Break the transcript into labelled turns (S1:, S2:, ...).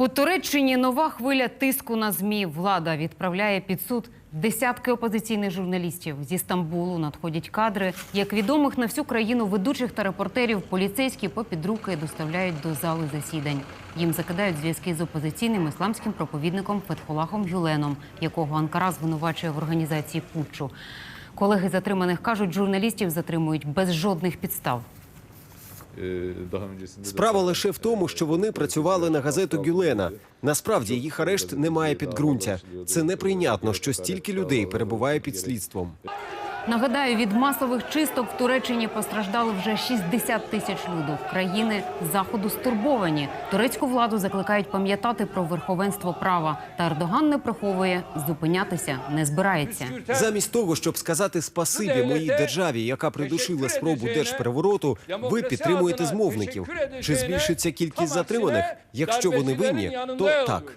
S1: У Туреччині нова хвиля тиску на змі. Влада відправляє під суд десятки опозиційних журналістів зі Стамбулу. Надходять кадри. Як відомих на всю країну ведучих та репортерів поліцейські попід руки доставляють до зали засідань. Їм закидають зв'язки з опозиційним ісламським проповідником Фетхулахом Гюленом, якого Анкара звинувачує в організації путчу. Колеги затриманих кажуть, журналістів затримують без жодних підстав.
S2: Daha öncesinde
S3: Справа лише в тому, що вони працювали на газету Гюлена. Насправді їх арешт не має підґрунтя. Це неприйнятно, що стільки людей перебуває під слідством.
S1: Нагадаю, від масових чисток в Туреччині постраждали вже 60 тисяч люду. Країни заходу стурбовані. Турецьку владу закликають пам'ятати про верховенство права. Та Ердоган не приховує, зупинятися не збирається.
S3: Замість того, щоб сказати спасибі моїй державі, яка придушила спробу держперевороту, ви підтримуєте змовників. Чи збільшиться кількість затриманих? Якщо вони винні, то так.